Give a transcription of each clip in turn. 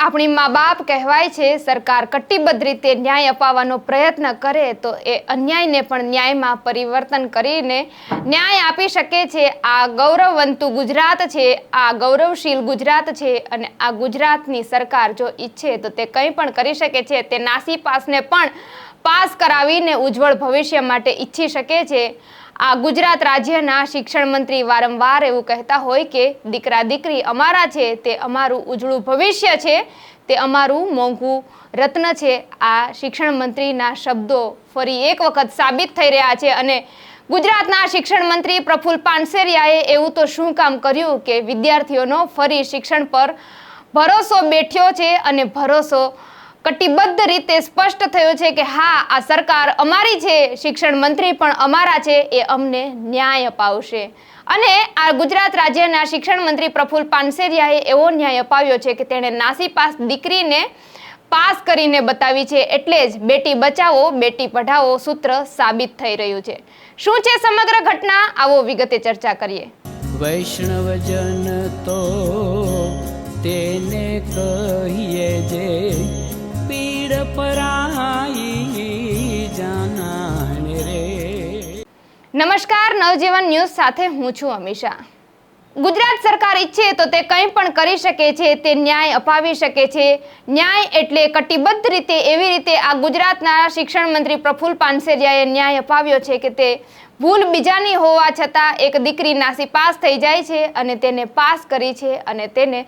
આપણી મા બાપ કહેવાય છે, સરકાર કટિબદ્ધ રીતે ન્યાય અપાવવાનો પ્રયત્ન કરે તો એ અન્યાયને પણ ન્યાયમાં પરિવર્તન કરીને ન્યાય આપી શકે છે. આ ગૌરવવંતું ગુજરાત છે, આ ગૌરવશીલ ગુજરાત છે અને આ ગુજરાતની સરકાર જો ઈચ્છે તો તે કંઈ પણ કરી શકે છે. તે નાસીપાસને પણ પાસ કરાવીને ઉજ્જવળ ભવિષ્ય માટે ઈચ્છી શકે છે. આ ગુજરાત રાજ્યના શિક્ષણ મંત્રી વારંવાર એવું કહેતા હોય કે, દીકરા, દીકરી અમારા છે, તે અમારું ઉજળું ભવિષ્ય છે, તે અમારું મોંઘું રત્ન છે. આ શિક્ષણ મંત્રીના શબ્દો ફરી એક વખત સાબિત થઈ રહ્યા છે અને ગુજરાતના શિક્ષણ મંત્રી પ્રફુલ પાનસેરિયાએ એવું તો શું કામ કર્યું કે વિદ્યાર્થીઓનો ફરી શિક્ષણ પર ભરોસો બેઠ્યો છે અને ભરોસો કટિબદ્ધ રીતે સ્પષ્ટ થયો છે કે હા, આ સરકાર અમારી છે, શિક્ષણ મંત્રી પણ અમારા છે, એ અમને ન્યાય અપાવશે. અને આ ગુજરાત રાજ્યના શિક્ષણ મંત્રી પ્રફુલ પાનસેરિયાએ એવો ન્યાય અપાવ્યો છે કે તેણે નાસીપાસ દીકરીને પાસ કરીને બતાવી છે, એટલે જ બેટી બચાવો, બેટી પઢાવો સૂત્ર સાબિત થઈ રહ્યું છે. શું છે સમગ્ર ઘટના? આવો વિગતે ચર્ચા કરીએ. વૈષ્ણવજન તો તેને કહીએ જે પીડ પરાઈ જાનાને રે નમસ્કાર, નવજીવન ન્યૂઝ સાથે હું છું અમીષા. ગુજરાત સરકાર ઈચ્છે તો તે કંઈ પણ કરી શકે છે, તે ન્યાય અપાવી શકે છે. ન્યાય એટલે કટિબદ્ધ રીતે, એવી રીતે આ ગુજરાતના શિક્ષણ મંત્રી પ્રફુલ પાનસેરિયાએ ન્યાય અપાવ્યો છે કે તે ભૂલ બીજાની હોવા છતાં એક દીકરી નાસી પાસ થઈ જાય છે અને તેને પાસ કરી છે અને તેને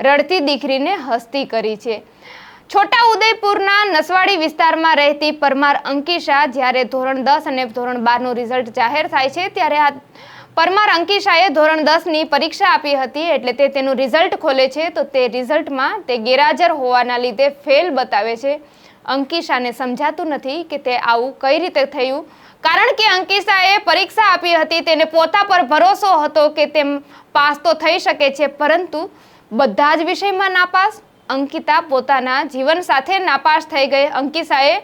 રડતી દીકરીને હસ્તી કરી છે. છોટા ઉદયપુરના નસવાડી વિસ્તારમાં રહેતી પરમાર અંકિશા જ્યારે ધોરણ દસ અને ધોરણ બારનું રિઝલ્ટ જાહેર થાય છે, ત્યારે આ પરમાર અંકિશાએ ધોરણ દસની પરીક્ષા આપી હતી એટલે તે તેનું રિઝલ્ટ ખોલે છે, તો તે રિઝલ્ટમાં તે ગેરહાજર હોવાના લીધે ફેલ બતાવે છે. અંકિશાને સમજાતું નથી કે તે આવું કઈ રીતે થયું. કારણ કે અંકિશાએ પરીક્ષા આપી હતી, તેને પોતા પર ભરોસો હતો કે તેમ પાસ તો થઈ શકે છે, પરંતુ બધા જ વિષયમાં નાપાસ. અંકિતા પોતાના જીવન સાથે નાપાસ થઈ ગઈ. અંકિશાએ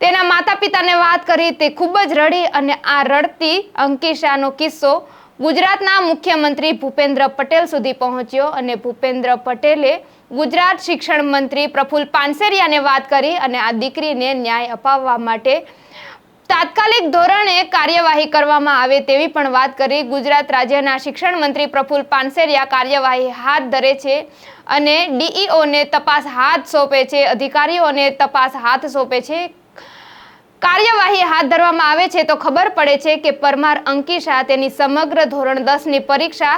તેના માતા પિતાને વાત કરી. તે ખૂબ જ રડી અને આ રડતી અંકિશાનો કિસ્સો ગુજરાતના મુખ્યમંત્રી ભૂપેન્દ્ર પટેલ સુધી પહોંચ્યો અને ભૂપેન્દ્ર પટેલે ગુજરાત શિક્ષણ મંત્રી પ્રફુલ પાનસેરિયાને વાત કરી અને આ દીકરીને ન્યાય અપાવવા માટે તાત્કાલિક ધોરણે કાર્યવાહી કરવામાં આવે તેવી પણ વાત કરી ગુજરાત રાજ્યના શિક્ષણ મંત્રી પ્રફુલ પાનસેરિયા કાર્યવાહી હાથ ધરે છે અને ડીઈઓને તપાસ હાથ સોંપે છે, અધિકારીઓને તપાસ હાથ સોંપે છે. કાર્યવાહી હાથ ધરવામાં આવે છે તો ખબર પડે છે કે પરમાર અંકિશા તેની સમગ્ર ધોરણ દસની પરીક્ષા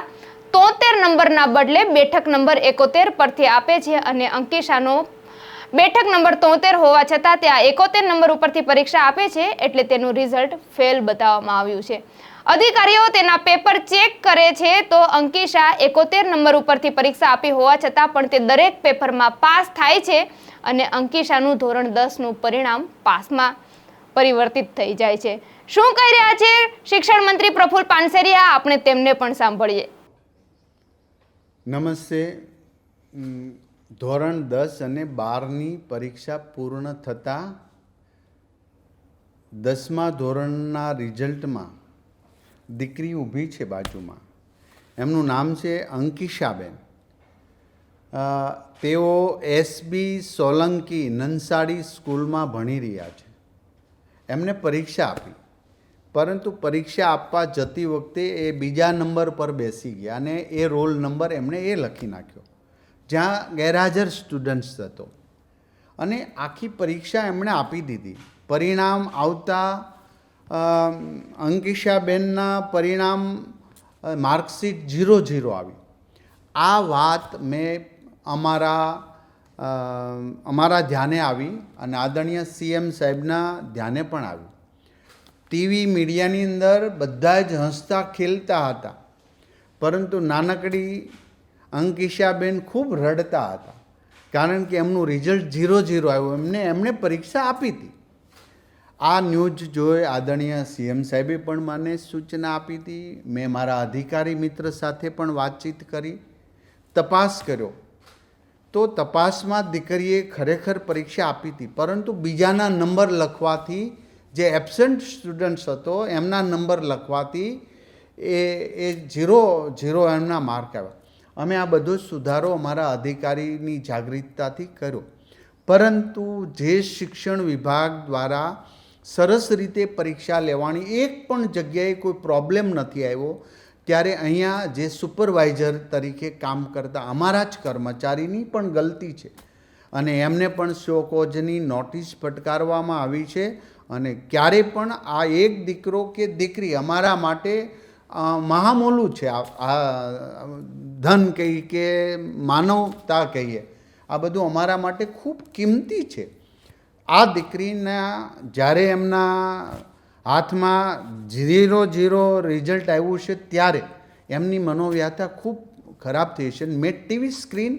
તોતેર નંબરના બદલે બેઠક નંબર એકોતેર પરથી આપે છે અને અંકિશાનો બેઠક નંબર તોતેર હોવા છતાં ત્યાં એકોતેર નંબર ઉપરથી પરીક્ષા આપે છે એટલે તેનું રિઝલ્ટ ફેલ બતાવવામાં આવ્યું છે. અધિકારીઓ તેના પેપર ચેક કરે છે તો અંકિશા એકોતેર નંબર ઉપરથી પરીક્ષા આપી હોવા છતાં પણ તે દરેક પેપરમાં પાસ થાય છે અને અંકિશાનું ધોરણ દસનું પરિણામ પાસમાં પરિવર્તિત થઈ જાય છે. શું કહી રહ્યા છે શિક્ષણ મંત્રી પ્રફુલ પાનસેરિયા? આપણે તેમને પણ સાંભળીએ. નમસ્તે. ધોરણ દસ અને બારની પરીક્ષા પૂર્ણ થતાં દસમા ધોરણના રિઝલ્ટમાં દીકરી ઊભી છે બાજુમાં. એમનું નામ છે અંકિશાબેન તેઓ એસબી સોલંકી નંસાડી સ્કૂલમાં ભણી રહ્યા છે. એમને પરીક્ષા આપી. પરંતુ પરીક્ષા આપવા જતી વખતે એ બીજા નંબર પર બેસી ગયા અને એ રોલ નંબર એમણે એ લખી નાખ્યો. જ્યાં ગેરહાજર સ્ટુડન્ટ્સ હતો. અને આખી પરીક્ષા એમણે આપી દીધી. પરિણામ આવતા અંકિશાબેનના પરિણામ માર્કશીટ ઝીરો ઝીરો આવી. આ વાત મેં અમારા અમારા ધ્યાને આવી અને આદરણીય સીએમ સાહેબના ધ્યાને પણ આવી. ટીવી મીડિયાની અંદર બધા જ હસતા, ખેલતા હતા. પરંતુ નાનકડી અંકિશાબેન ખૂબ રડતા હતા. કારણ કે એમનું રિઝલ્ટ ઝીરો ઝીરો આવ્યું. એમને, એમણે પરીક્ષા આપી હતી. આ ન્યૂઝ જોઈ આદરણીય સીએમ સાહેબે પણ મને સૂચના આપી હતી. મેં મારા અધિકારી મિત્ર સાથે પણ વાતચીત કરી. તપાસ કર્યો. તો તપાસમાં દીકરીએ ખરેખર પરીક્ષા આપી હતી. પરંતુ બીજાના નંબર લખવાથી જે એબસન્ટ સ્ટુડન્ટ્સ હતો, એમના નંબર લખવાથી એ એ ઝીરો ઝીરો એમના માર્ક આવ્યા. અમે આ બધો સુધારો અમારા અધિકારીની જાગૃતતાથી કર્યો. પરંતુ જે શિક્ષણ વિભાગ દ્વારા સરસ રીતે પરીક્ષા લેવાની એક પણ જગ્યાએ કોઈ પ્રોબ્લેમ નથી આવ્યો, ત્યારે અહીંયા જે સુપરવાઇઝર તરીકે કામ કરતા અમારા જ કર્મચારીની પણ ગલતી છે. અને એમને પણ શોકોજની નોટિસ ફટકારવામાં આવી છે અને ક્યારે પણ આ એક દીકરો કે દીકરી અમારા માટે મહામૂલું છે, આ ધન કહીએ કે માનવતા કહીએ, આ બધું અમારા માટે ખૂબ કિંમતી છે. આ દીકરીના જ્યારે એમના હાથમાં ઝીરો ઝીરો રિઝલ્ટ આવ્યું છે ત્યારે એમની મનોવ્યથા ખૂબ ખરાબ થઈ છે. મેં ટીવી સ્ક્રીન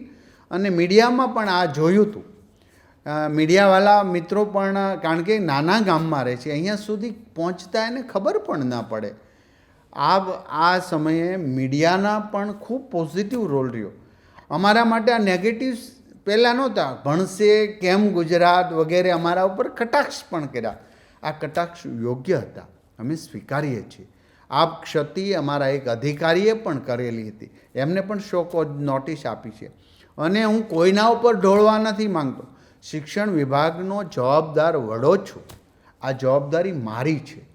અને મીડિયામાં પણ આ જોયું હતું. મીડિયાવાળા મિત્રો પણ, કારણ કે નાના ગામમાં રહે છે, અહીંયા સુધી પહોંચતા એને ખબર પણ ના પડે. આ આ સમયે મીડિયાના પણ ખૂબ પોઝિટિવ રોલ રહ્યો. અમારા માટે આ નેગેટિવ પહેલાં નહોતા. ભણશે, કેમ ગુજરાત વગેરે અમારા ઉપર કટાક્ષ પણ કર્યા. આ કટાક્ષ યોગ્ય હતા. અમે સ્વીકારીએ છીએ. આ ક્ષતિ અમારા એક અધિકારીએ પણ કરેલી હતી. એમને પણ શોકો નોટિસ આપી છે. અને હું કોઈના ઉપર ઢોળવા નથી માંગતો. શિક્ષણ વિભાગનો જવાબદાર વડો છું. આ જવાબદારી મારી છે.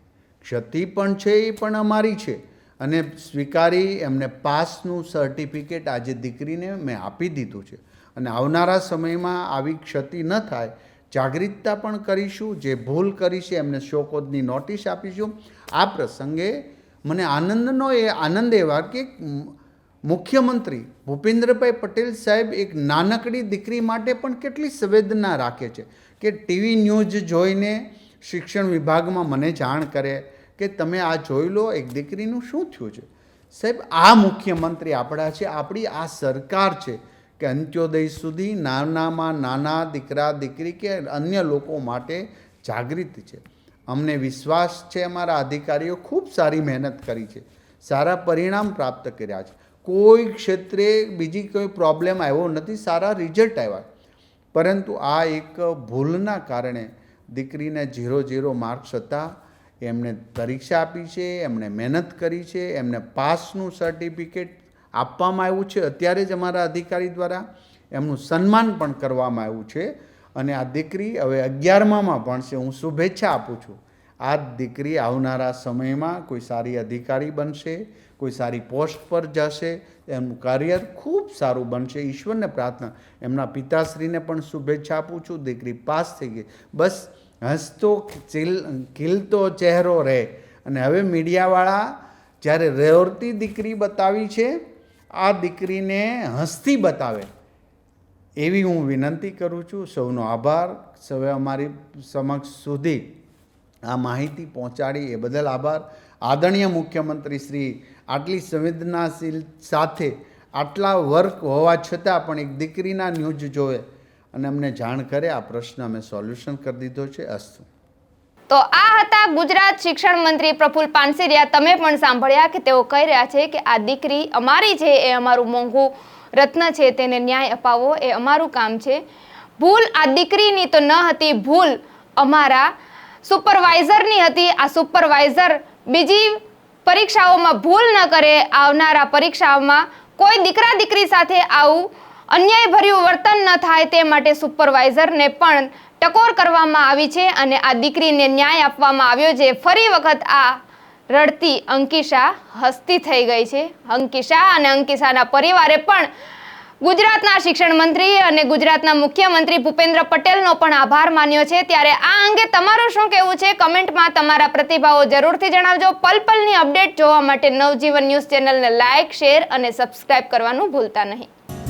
ક્ષતિ પણ છે, એ પણ અમારી છે. અને સ્વીકારી એમને પાસનું સર્ટિફિકેટ આજે દીકરીને મેં આપી દીધું છે. અને આવનારા સમયમાં આવી ક્ષતિ ન થાય, જાગૃતતા પણ કરીશું, જે ભૂલ કરી છે એમને શોકોદની નોટિસ આપીશું. આ પ્રસંગે મને આનંદનો એ આનંદ એવા કે મુખ્યમંત્રી ભૂપેન્દ્રભાઈ પટેલ સાહેબ એક નાનકડી દીકરી માટે પણ કેટલી સંવેદના રાખે છે કે ટીવી ન્યૂઝ જોઈને શિક્ષણ વિભાગમાં મને જાણ કરે કે તમે આ જોઈ લો, એક દીકરીનું શું થયું છે? સાહેબ, આ મુખ્યમંત્રી આપણા છે, આપણી આ સરકાર છે કે અંત્યોદય સુધી નાનામાં નાના દીકરા, દીકરી કે અન્ય લોકો માટે જાગૃત છે. અમને વિશ્વાસ છે અમારા અધિકારીઓ ખૂબ સારી મહેનત કરી છે, સારા પરિણામ પ્રાપ્ત કર્યા છે. કોઈ ક્ષેત્રે બીજી કોઈ પ્રોબ્લેમ આવ્યો નથી, સારા રિઝલ્ટ આવ્યા. પરંતુ આ એક ભૂલના કારણે દીકરીને ઝીરો ઝીરો માર્ક્સ હતા એમણે પરીક્ષા આપી છે, એમણે મહેનત કરી છે, એમને પાસનું સર્ટિફિકેટ આપવામાં આવ્યું છે. અત્યારે જ અમારા અધિકારી દ્વારા એમનું સન્માન પણ કરવામાં આવ્યું છે અને આ દીકરી હવે અગિયારમામાં ભણશે. હું શુભેચ્છા આપું છું. આ દીકરી આવનારા સમયમાં કોઈ સારી અધિકારી બનશે, કોઈ સારી પોસ્ટ પર જશે, એમનું કરિયર ખૂબ સારું બનશે. ઈશ્વરને પ્રાર્થના. એમના પિતાશ્રીને પણ શુભેચ્છા આપું છું. દીકરી પાસ થઈ ગઈ. બસ હસતો ચીલ, ખીલતો ચહેરો રહે. અને હવે મીડિયાવાળા જ્યારે રહેવરતી દીકરી બતાવી છે, આ દીકરીને હસતી બતાવે. એવી હું વિનંતી કરું છું, સૌનો આભાર. સૌએ અમારી સમક્ષ સુધી આ માહિતી પહોંચાડી. એ બદલ આભાર. આદરણીય મુખ્યમંત્રી શ્રી, આટલી સંવેદનાશીલ સાથે આટલા વર્ક હોવા છતાં પણ એક દીકરીના ન્યૂઝ જોવે. અને અમને જાણ કરે, આ પ્રશ્ન અમે સોલ્યુશન કરી દીધો છે. અસ્તુ. તો આ હતા ગુજરાત શિક્ષણ મંત્રી પ્રફુલ પાનસેરિયા. તમે પણ સાંભળ્યા કે તેઓ કહી રહ્યા છે કે આ દીકરી અમારી છે, એ અમારું મોંઘું રત્ન છે, તેને ન્યાય અપાવવો એ અમારું કામ છે. ભૂલ આ દીકરીની તો ન હતી, ભૂલ અમારા સુપરવાઇઝરની હતી. આ સુપરવાઇઝર બીજી પરીક્ષાઓમાં ભૂલ ન કરે, આવનારા પરીક્ષાઓમાં કોઈ દીકરા દીકરી સાથે આવું અન્યાયભર્યું વર્તન ન થાય તે માટે સુપરવાઇઝરને પણ ટકોર કરવામાં આવી છે અને આ દીકરીને ન્યાય આપવામાં આવ્યો છે. ફરી વખત આ રડતી અંકિશા હસ્તી થઈ ગઈ છે. અંકિશા અને અંકિશાના પરિવારે પણ ગુજરાતના શિક્ષણ મંત્રી અને ગુજરાતના મુખ્યમંત્રી ભૂપેન્દ્ર પટેલનો પણ આભાર માન્યો છે. ત્યારે આ અંગે તમારું શું કહેવું છે? કમેન્ટમાં તમારા પ્રતિભાવો જરૂરથી જણાવજો. પલપલની અપડેટ જોવા માટે નવજીવન ન્યૂઝ ચેનલને લાઇક, શેર અને સબસ્ક્રાઇબ કરવાનું ભૂલતા નહીં.